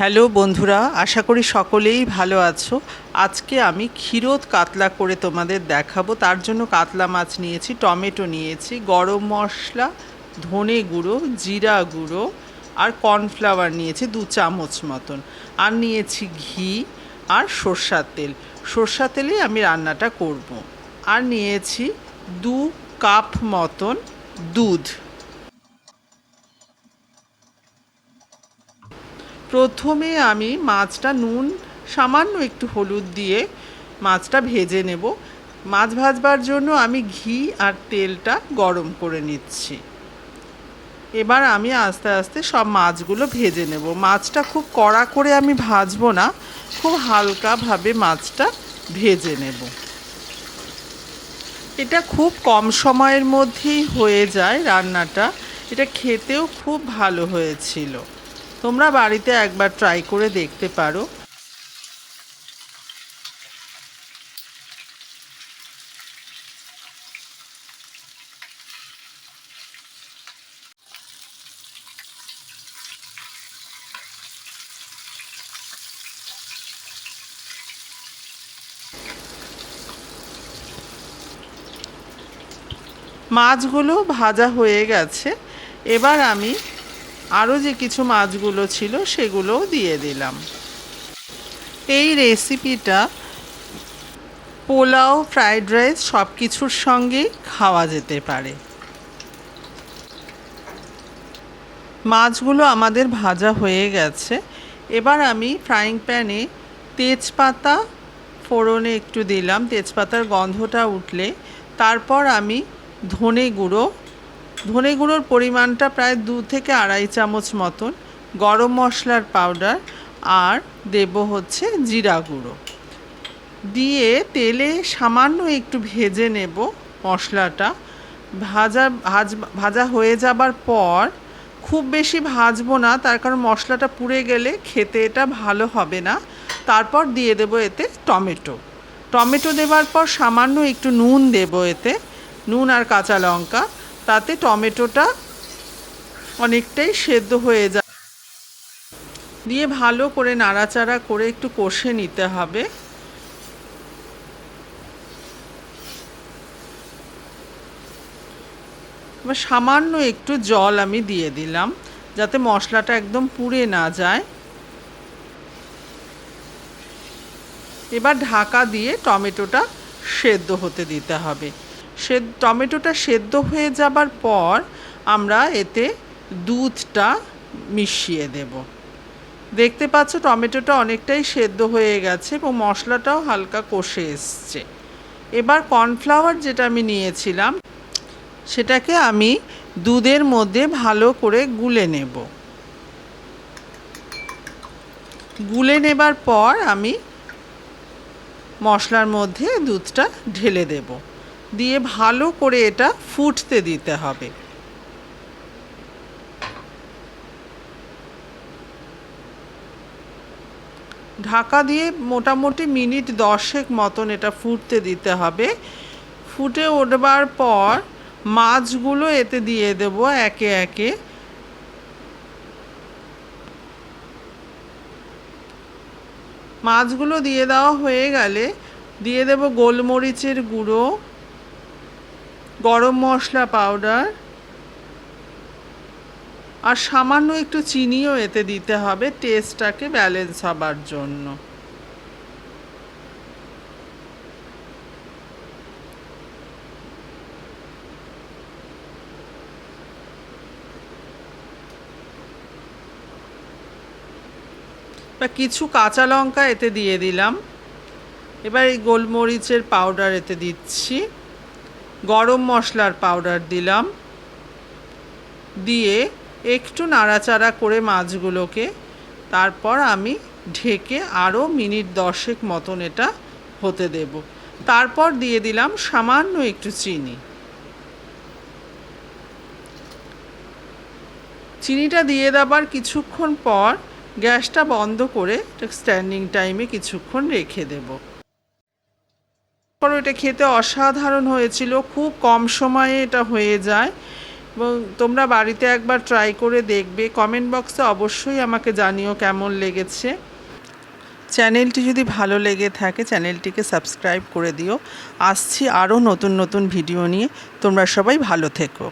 Hello বন্ধুরা, আশা করি সকলেই ভালো আছো। আজকে আমি ক্ষীরোদ কাতলা করে তোমাদের দেখাবো। তার জন্য কাতলা মাছ নিয়েছি, টমেটো নিয়েছি, গরম মশলা, ধনে গুঁড়ো, জিরা গুঁড়ো আর কর্নফ্লাওয়ার নিয়েছি, দু চামচ মতন। আর নিয়েছি ঘি আর সর্ষার তেল। সর্ষার তেলে আমি রান্নাটা করব। আর নিয়েছি দু কাপ মতন দুধ। প্রথমে আমি মাছটা নুন, সামান্য একটু হলুদ দিয়ে মাছটা ভেজে নেব। মাছ ভাজবার জন্য আমি ঘি আর তেলটা গরম করে নিচ্ছি। এবার আমি আস্তে আস্তে সব মাছগুলো ভেজে নেব। মাছটা খুব কড়া করে আমি ভাজবো না, খুব হালকাভাবে মাছটা ভেজে নেব। এটা খুব কম সময়ের মধ্যেই হয়ে যায় রান্নাটা। এটা খেতেও খুব ভালো হয়েছিল। তোমরা বাড়িতে একবার ট্রাই করে দেখতে পারো। মাছগুলো ভাজা হয়ে গেছে। এবার আমি আরও যে কিছু মাছগুলো ছিল সেগুলোও দিয়ে দিলাম। এই রেসিপিটা পোলাও ফ্রাইড রাইস সব কিছুর সঙ্গেই খাওয়া যেতে পারে। মাছগুলো আমাদের ভাজা হয়ে গেছে। এবার আমি ফ্রাইং প্যানে তেজপাতা ফোড়নে একটু দিলাম। তেজপাতার গন্ধটা উঠলে তারপর আমি ধনে গুঁড়ো ধনে গুঁড়োর পরিমাণটা প্রায় দু থেকে আড়াই চামচ মতন গরম মশলার পাউডার আর দেব হচ্ছে জিরা গুঁড়ো। দিয়ে তেলে সামান্য একটু ভেজে নেব মশলাটা। ভাজা, ভাজ, ভাজা হয়ে যাবার পর খুব বেশি ভাজবো না, তার কারণ মশলাটা পুড়ে গেলে খেতে এটা ভালো হবে না। তারপর দিয়ে দেবো এতে টমেটো। টমেটো দেওয়ার পর সামান্য একটু নুন দেবো এতে। নুন আর কাঁচা লঙ্কা। তাতে টমেটোটা অনেকটাই সেদ্ধ হয়ে যায়। দিয়ে ভালো করে নাড়াচাড়া করে একটু কষে নিতে হবে। এবার সামান্য একটু জল আমি দিয়ে দিলাম, যাতে মশলাটা একদম পুড়ে না যায়। এবার ঢাকা দিয়ে টমেটোটা সেদ্ধ হতে দিতে হবে। সে টমেটোটা সেদ্ধ হয়ে যাবার পর আমরা এতে দুধটা মিশিয়ে দেব। দেখতে পাচ্ছ টমেটোটা অনেকটাই সেদ্ধ হয়ে গেছে এবং মশলাটাও হালকা কষে এসছে। এবার কর্নফ্লাওয়ার যেটা আমি নিয়েছিলাম, সেটাকে আমি দুধের মধ্যে ভালো করে গুলে নেব। গুলে নেবার পর আমি মশলার মধ্যে দুধটা ঢেলে দেব। দিয়ে ভালো করে এটা ফুটতে দিতে হবে। ঢাকা দিয়ে মোটামুটি মিনিট দশেক মতন এটা ফুটতে দিতে হবে। ফুটে উঠবার পর মাছগুলো এতে দিয়ে দেব একে একে। মাছগুলো দিয়ে দেওয়া হয়ে গেলে দিয়ে দেব গোলমরিচের গুঁড়ো গরম মশলা পাউডার আর সামান্য একটু চিনিও এতে দিতে হবে টেস্টটাকে ব্যালেন্স হবার জন্য। বা কিছু কাঁচা লঙ্কা এতে দিয়ে দিলাম। এবার এই গোলমরিচের পাউডার এতে দিচ্ছি। গরম মশলার পাউডার দিলাম। দিয়ে একটু নাড়াচাড়া করে মাছগুলোকে তারপর আমি ঢেকে আরও মিনিট দশেক মতন এটা হতে দেব। তারপর দিয়ে দিলাম সামান্য একটু চিনি। চিনিটা দিয়ে দেবার কিছুক্ষণ পর গ্যাসটা বন্ধ করে স্ট্যান্ডিং টাইমে কিছুক্ষণ রেখে দেব। এটা খেতে অসাধারণ হয়েছিল। খুব কম সময়ে এটা হয়ে যায়। এবং তোমরা বাড়িতে একবার ট্রাই করে দেখবে। কমেন্ট বক্সে অবশ্যই আমাকে জানিও কেমন লেগেছে। চ্যানেলটি যদি ভালো লেগে থাকে, চ্যানেলটিকে সাবস্ক্রাইব করে দিও। আসছি আরও নতুন নতুন ভিডিও নিয়ে। তোমরা সবাই ভালো থেকো।